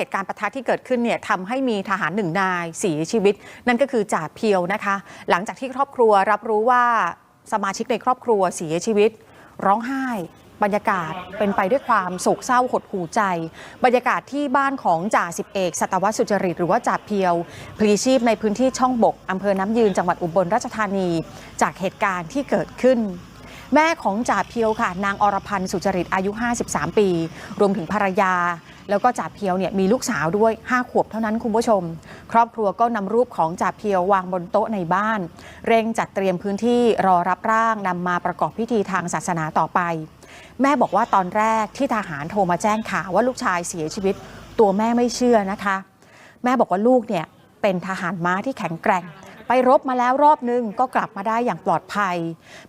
เหตุการณ์ประทะที่เกิดขึ้นเนี่ยทำให้มีทหารหนึ่งนายเสียชีวิต นั่นก็คือจ่าเพียวนะคะ หลังจากที่ครอบครัวรับรู้ว่าสมาชิกในครอบครัวเสียชีวิต ร้องไห้ บรรยากาศเป็นไปด้วยความโศกเศร้าหดหู่ใจ บรรยากาศที่บ้านของจ่าสิบเอกสัตวัตสุจริต หรือว่าจ่าเพียวพลีชีพในพื้นที่ช่องบกอำเภอน้ำยืนจังหวัดอุบลราชธานี จากเหตุการณ์ที่เกิดขึ้นแม่ของจ่าเพียวค่ะ นางอรพันธ์สุจริตอายุ 53 ปี รวมถึงภรรยา แล้วก็จ่าเพียวเนี่ยมีลูกสาวด้วย 5 ขวบเท่านั้นคุณผู้ชม ครอบครัวก็นำรูปของจ่าเพียววางบนโต๊ะในบ้าน เร่งจัดเตรียมพื้นที่รอรับร่างนำมาประกอบพิธีทางศาสนาต่อไป แม่บอกว่าตอนแรกที่ทหารโทรมาแจ้งข่าวว่าลูกชายเสียชีวิต ตัวแม่ไม่เชื่อนะคะ แม่บอกว่าลูกเนี่ยเป็นทหารม้าที่แข็งแกร่ง ไปรบมาแล้วรอบนึงก็กลับมาได้อย่างปลอดภัย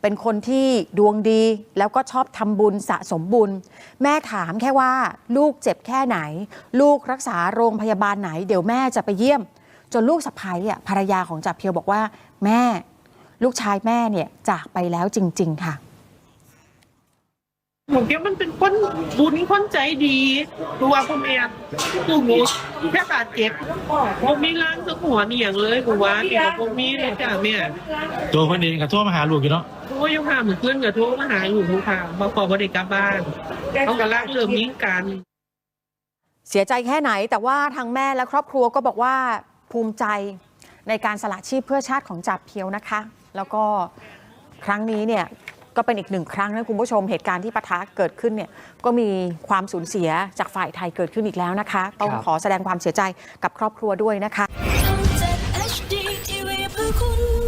เป็นคนที่ดวงดีแล้วก็ชอบทำบุญสะสมบุญ แม่ถามแค่ว่าลูกเจ็บแค่ไหน ลูกรักษาโรงพยาบาลไหน เดี๋ยวแม่จะไปเยี่ยม จนลูกสะพ้ายอะภรรยาของจ่าเพียวบอกว่า แม่ ลูกชายแม่เนี่ยจากไปแล้วจริง ๆ ค่ะ ผมคิดว่ามันเป็นคนบุญคนใจดีตัวผมเองตัวหมูแค่บาดเจ็บผมมีร่างสักหัวเนียงเลยผมว่าเนี่ยผมมีเลยจ้ะแม่ตัวคนเองกับทั่วมาหาลูกอยู่เนาะโอ้ยยังพาเหมือนเพื่อนกับทุกมาหาอยู่ทุกทางมาขอบริกลับบ้านเขากำลังเริ่มยิงกันเสียใจแค่ไหนแต่ว่าทางแม่และครอบครัวก็บอกว่าภูมิใจในการสละชีพเพื่อชาติของจ่าเพียวนะคะ แล้วก็ครั้งนี้เนี่ย ก็เป็นอีกหนึ่งครั้งนะคุณผู้ชมเหตุการณ์ที่ปะทะเกิดขึ้นเนี่ยก็มีความสูญเสียจากฝ่ายไทยเกิดขึ้นอีกแล้วนะคะ ต้องขอแสดงความเสียใจกับครอบครัวด้วยนะคะทำจาก HD TV เพื่อคุณ